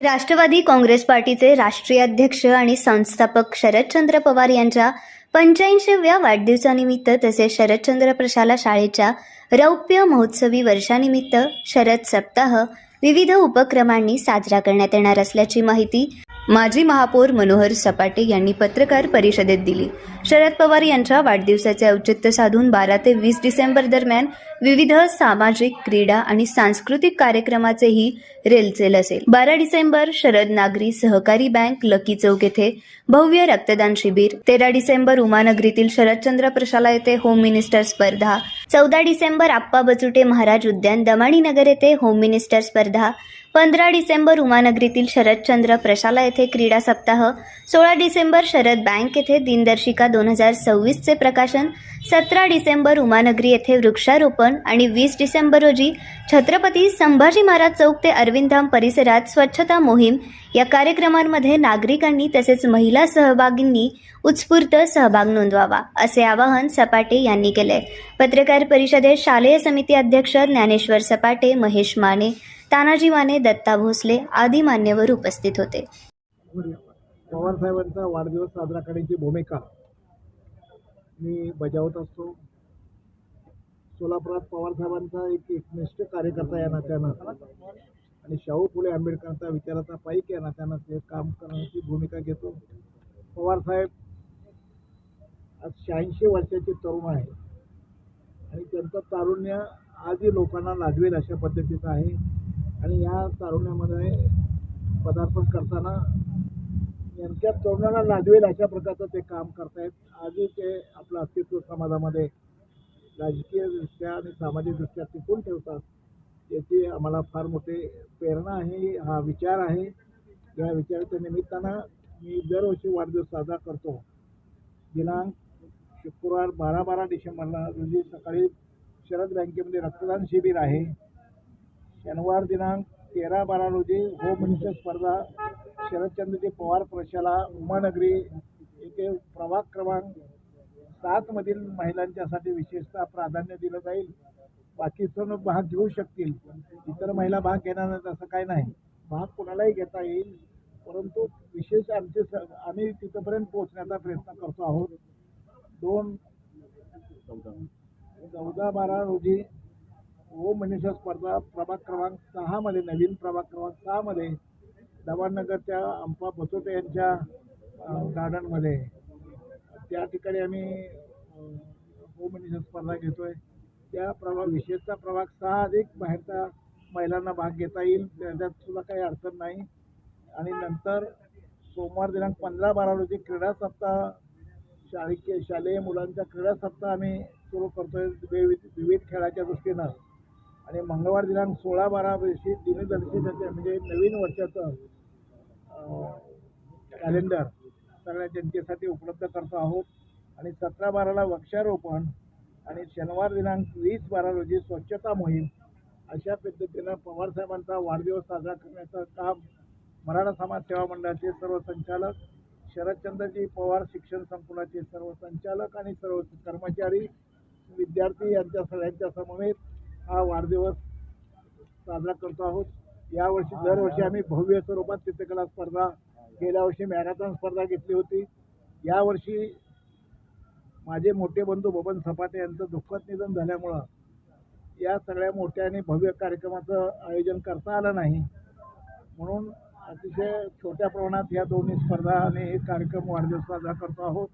राष्ट्रवादी काँग्रेस पार्टीचे राष्ट्रीय अध्यक्ष आणि संस्थापक शरदचंद्र पवार यांच्या पंच्याऐंशीव्या वाढदिवसानिमित्त तसेच शरदचंद्र प्रशाला शाळेच्या रौप्य महोत्सवी वर्षानिमित्त शरद सप्ताह विविध उपक्रमांनी साजरा करण्यात येणार असल्याची माहिती माजी महापौर मनोहर सपाटे यांनी पत्रकार परिषदेत दिली. शरद पवार यांच्या वाढदिवसाचे औचित्य साधून बारा ते वीस डिसेंबर दरम्यान विविध सामाजिक क्रीडा आणि सांस्कृतिक कार्यक्रमाचेही रेलचेल असेल. बारा डिसेंबर शरद नागरी सहकारी बँक लकी चौक येथे भव्य रक्तदान शिबिर तेरा डिसेंबर उमानगरीतील शरदचंद्र प्रशाला येथे होम मिनिस्टर स्पर्धा चौदा डिसेंबर आप्पा बचुटे महाराज उद्यान दमाणी नगर येथे होम मिनिस्टर स्पर्धा पंधरा डिसेंबर उमानगरीतील शरदचंद्र प्रशाला येथे क्रीडा सप्ताह सोळा डिसेंबर शरद बँक येथे दिनदर्शिका दोन हजार सव्वीसचे प्रकाशन सतरा डिसेंबर उमानगरी येथे वृक्षारोपण आणि वीस डिसेंबर रोजी छत्रपती संभाजी महाराज चौक ते अरविंदधाम परिसरात स्वच्छता मोहीम या कार्यक्रमांमध्ये नागरिकांनी तसेच महिला सहभागींनी उत्स्फूर्त सहभाग नोंदवावा असे आवाहन सपाटे यांनी केले. पत्रकार परिषदेत शालेय समिती अध्यक्ष ज्ञानेश्वर सपाटे महेश माने तानाजी माने दत्ता भोसले आदी मान्यवर उपस्थित होते. पवार साहेबांचा वाढदिवस साजरा करण्याची भूमिका मी बजावत असतो. सोलापुरात पवार साहेबांचा एक एकनिष्ठ कार्यकर्ता या नात्यानं आणि शाहू फुले आंबेडकरांचा विचाराचा पाईक या नात्यानं ते काम करण्याची भूमिका घेतो. पवार साहेब आज शहाऐंशी वर्षाचे तरुण आहे आणि त्यांचं तारुण्य आजही लोकांना लाजवेल अशा पद्धतीचं आहे. आणि या तारुण्यामध्ये पदार्पण करताना नेमक्या तरुणाला लाजवेल अशा प्रकारचं ते काम करतायत. आजही ते आपलं अस्तित्व समाजामध्ये राजकीयदृष्ट्या आणि सामाजिकदृष्ट्या टिकून ठेवतात. याची आम्हाला फार मोठी प्रेरणा आहे हा विचार आहे. या विचाराच्या निमित्तानं मी दरवर्षी वाढदिवस साजरा करतो. दिनांक शुक्रवार बारा बारा डिसेंबरला रोजी सकाळी शरद बँकेमध्ये रक्तदान शिबिर आहे. शनिवार दिनांक तेरा बारा रोजी होम स्पर्धा शरदचंद्रजी पवार प्रशाला उमानगरी येथे प्रभाग क्रमांक सातमधील महिलांच्यासाठी विशेषतः प्राधान्य दिलं जाईल. बाकी सर्व भाग घेऊ शकतील. इतर महिला भाग घेणार नाहीत असं काही नाही. भाग कोणालाही घेता येईल. परंतु विशेष आमचे स आम्ही तिथंपर्यंत पोहोचण्याचा प्रयत्न करतो आहोत. दोन चौदा बारा रोजी होम मिनिस्टर स्पर्धा प्रभाग क्रमांक सहामध्ये नवीन प्रभाग क्रमांक सहामध्ये दवानगरच्या अंपा बसोटे यांच्या गार्डनमध्ये त्या ठिकाणी आम्ही अं, होम मिनिस्टर स्पर्धा घेतोय. त्या प्रभाग विशेषतः प्रभाग सहा अधिक बाहेरचा महिलांना भाग घेता येईल. त्याच्यात सुद्धा काही अडचण नाही. आणि नंतर सोमवार दिनांक पंधरा बारा रोजी क्रीडा सप्ताह शाळेचे शालेय मुलांचा क्रीडा सप्ताह आम्ही सुरू करतोय विविध विविध खेळाच्या दृष्टीनं. आणि मंगळवार दिनांक सोळा बारा दिवशी दिनदर्शिकाचे म्हणजे नवीन वर्षाचं कॅलेंडर सगळ्या जनतेसाठी उपलब्ध करतो आहोत. आणि सतरा बाराला वृक्षारोपण आणि शनिवार दिनांक वीस बारा रोजी स्वच्छता मोहीम अशा पद्धतीनं पवारसाहेबांचा वाढदिवस साजरा करण्याचं काम मराठा समाज सेवा मंडळाचे सर्व संचालक शरदचंद्रजी पवार शिक्षण संकुलाचे सर्व संचालक आणि सर्व कर्मचारी विद्यार्थी यांच्या सगळ्यांच्या समवेत हा वाढदिवस साजरा करतो आहोत. यावर्षी दरवर्षी आम्ही भव्य स्वरूपात चित्रकला स्पर्धा गेल्या वर्षी मॅरेथॉन स्पर्धा घेतली होती. यावर्षी माझे मोठे बंधू बबन सपाटे यांचं दुःखद निधन झाल्यामुळं या सगळ्या मोठ्या आणि भव्य कार्यक्रमाचं आयोजन करता आलं नाही. म्हणून अतिशय छोट्या प्रमाणात या दोन्ही स्पर्धा आणि एक कार्यक्रम वाढदिवस साजरा करतो आहोत.